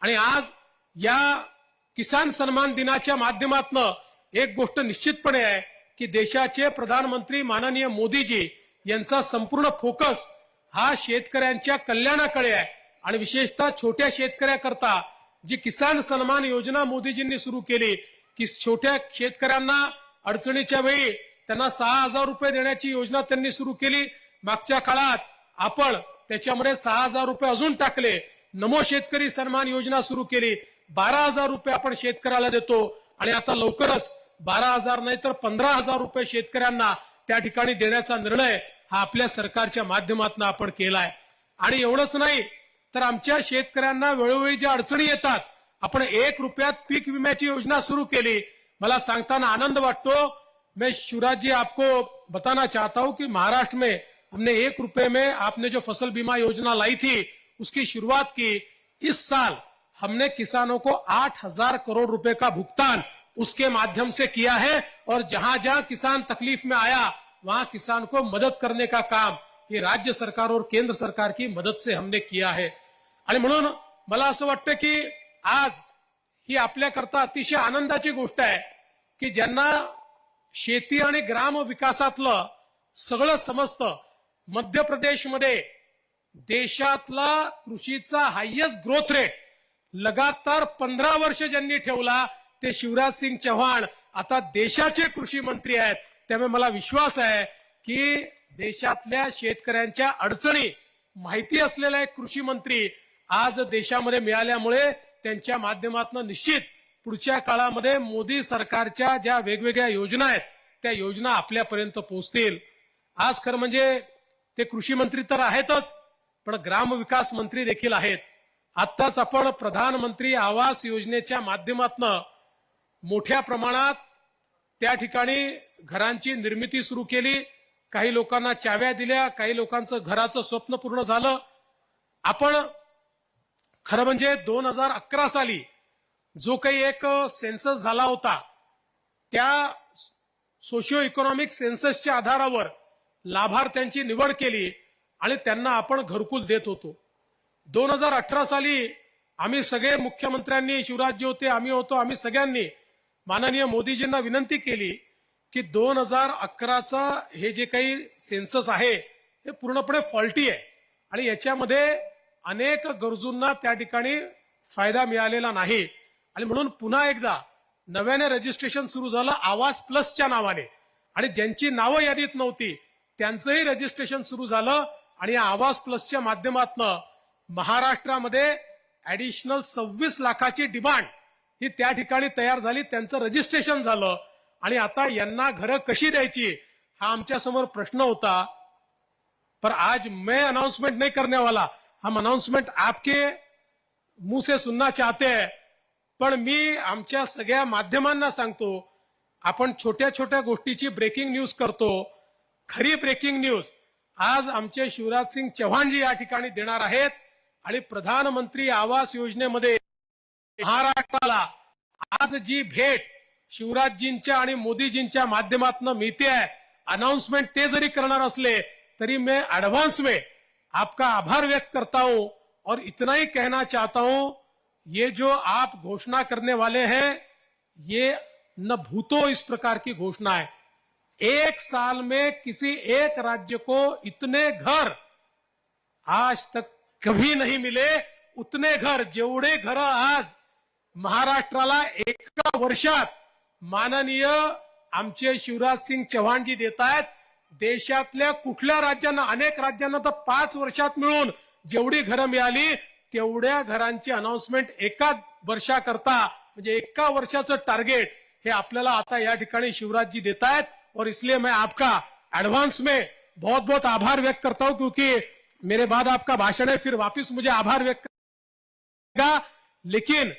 आणि आज या किसान सन्मान दिनाच्या माध्यमातनं एक गोष्ट निश्चितपणे आहे की देशाचे प्रधानमंत्री माननीय मोदीजी यांचा संपूर्ण फोकस हा शेतकऱ्यांच्या कल्याणाकडे आहे. आणि विशेषतः छोट्या शेतकऱ्याकरता जी किसान सन्मान योजना मोदीजींनी सुरू केली की छोट्या शेतकऱ्यांना अडचणीच्या वेळी त्यांना सहा हजार रुपये देण्याची योजना त्यांनी सुरू केली. मागच्या काळात आपण त्याच्यामध्ये सहा हजार रुपये अजून टाकले. नमो शेतकरी सन्मान योजना सुरू केली. बारा हजार रुपये आपण शेतकऱ्याला देतो. आणि आता लवकरच बारा हजार नाही तर पंधरा हजार रुपये शेतकऱ्यांना त्या ठिकाणी देण्याचा निर्णय हा आपल्या सरकारच्या माध्यमातून आपण केलाय. आणि एवढंच नाही तर आमच्या शेतकऱ्यांना वेळोवेळी ज्या अडचणी येतात आपण एक रुपयात पीक विम्याची योजना सुरू केली. मला सांगताना आनंद वाटतो. मैं शिवराज जी आपको बताना चाहता हूं कि महाराष्ट्र में हमने एक रुपए में आपने जो फसल बीमा योजना लाई थी उसकी शुरुआत की। इस साल हमने किसानों को आठ हजार करोड़ रुपए का भुगतान उसके माध्यम से किया है और जहां जहां किसान तकलीफ में आया वहां किसान को मदद करने का काम ये राज्य सरकार और केंद्र सरकार की मदद से हमने किया है। आणि म्हणून मला असं वाटतं की आज ही आपल्याकरता अतिशय आनंदाची गोष्ट आहे की ज्यांना शेती आणि ग्राम विकासातलं सगळं समजतं मध्य प्रदेशमध्ये देशातला कृषीचा हायेस्ट ग्रोथ रेट लगातार पंधरा वर्ष ज्यांनी ठेवला ते शिवराज सिंग चव्हाण आता देशाचे कृषी मंत्री आहेत. त्यामुळे मला विश्वास आहे की देशातल्या शेतकऱ्यांच्या अडचणी माहिती असलेला एक कृषी मंत्री आज देशामध्ये मिळाल्यामुळे त्यांच्या माध्यमातून निश्चित पुढच्या काळामध्ये मोदी सरकारच्या ज्या वेगवेगळ्या योजना आहेत त्या योजना आपल्यापर्यंत पोहोचतील. आज खरं म्हणजे ते कृषी मंत्री तर आहेतच पण ग्रामविकास मंत्री देखील आहेत. आत्ताच आपण प्रधानमंत्री आवास योजनेच्या माध्यमातनं मोठ्या प्रमाणात त्या ठिकाणी घरांची निर्मिती सुरू केली. काही लोकांना चाव्या दिल्या काही लोकांचं घराचं स्वप्न पूर्ण झालं. आपण खरं म्हणजे दोन हजार अकरा साली जो काही एक सेन्सस झाला होता त्या सोशिओ इकॉनॉमिक सेन्ससच्या आधारावर लाभार्थ्यांची निवड केली. आणि त्यांना आपण घरकुल देत होतो. दोन हजार अठरा साली आम्ही सगळे मुख्यमंत्र्यांनी शिवराज्य होते आम्ही होतो आम्ही सगळ्यांनी माननीय मोदीजींना विनंती केली की दोन हजार अकराचा हे जे काही सेन्सस आहे हे पूर्णपणे फॉल्टी आहे. आणि याच्यामध्ये अनेक गरजूंना त्या ठिकाणी फायदा मिळालेला नाही. आणि म्हणून पुन्हा एकदा नव्याने रजिस्ट्रेशन सुरू झालं आवाज प्लसच्या नावाने. आणि ज्यांची नावं यादीत नव्हती त्यांचंही रजिस्ट्रेशन सुरू झालं. आणि या प्लसच्या माध्यमातनं महाराष्ट्रामध्ये ऍडिशनल सव्वीस लाखाची डिमांड ही त्या ठिकाणी तयार झाली. त्यांचं रजिस्ट्रेशन झालं. आणि आता यांना घरं कशी द्यायची हा आमच्यासमोर प्रश्न होता. पर आज मैं अनाउंसमेंट नहीं करने वाला हम अनाउंसमेंट आपके मुंह से सुनना चाहते हैं. पण मी आमच्या सगळ्या माध्यमांना सांगतो आपण छोट्या छोट्या गोष्टीची ब्रेकिंग न्यूज करतो. खरी ब्रेकिंग न्यूज आज आमचे शिवराज सिंग चव्हाणजी या ठिकाणी देणार आहेत आणि प्रधानमंत्री आवास योजनेमध्ये महाराष्ट्राला आज जी भेट शिवराजजींच्या आणि मोदीजींच्या माध्यमातून मिळते आहे अनाउन्समेंट ते जरी करणार असले तरी मी ऍडव्हान्स में आपका आभार व्यक्त करता हूं और इतना ही कहना चाहता हूं ये जो आप घोषणा करने वाले हैं ये न भूतो इस प्रकार की घोषणा है। एक साल में किसी एक राज्य को इतने घर आज तक कभी नहीं मिले उतने घर जेवढे घर आज महाराष्ट्राला एका वर्षात माननीय आमचे शिवराज सिंग चव्हाणजी देत आहेत. देशातल्या कुठल्या राज्यांना अनेक राज्यांना तर पाच वर्षात मिळून जेवढी घरं मिळाली तेवढ्या घरांची अनाउन्समेंट एका वर्षाकरता म्हणजे एका वर्षाचं टार्गेट हे आपल्याला आता या ठिकाणी शिवराजजी देत आहेत. और इसलिए मैं आपका एडवांस में बहुत बहुत आभार व्यक्त करता हूँ, क्योंकि मेरे बाद आपका भाषण है, फिर वापस मुझे आभार व्यक्त का लेकिन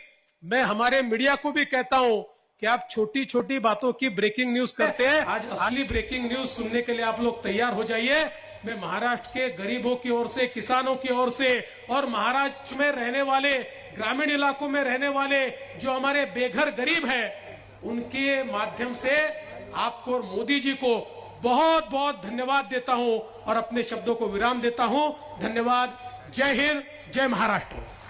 मैं हमारे मीडिया को भी कहता हूँ कि आप छोटी छोटी बातों की ब्रेकिंग न्यूज़ करते हैं। आज असली ब्रेकिंग न्यूज़ सुनने के लिए आप लोग तैयार हो जाइए। मैं महाराष्ट्र के गरीबों की ओर से, किसानों की ओर से और महाराष्ट्र में रहने वाले, ग्रामीण इलाकों में रहने वाले जो हमारे बेघर गरीब हैं, उनके माध्यम से आपको और मोदी जी को बहुत बहुत धन्यवाद देता हूं और अपने शब्दों को विराम देता हूं। धन्यवाद। जय हिंद जय महाराष्ट्र।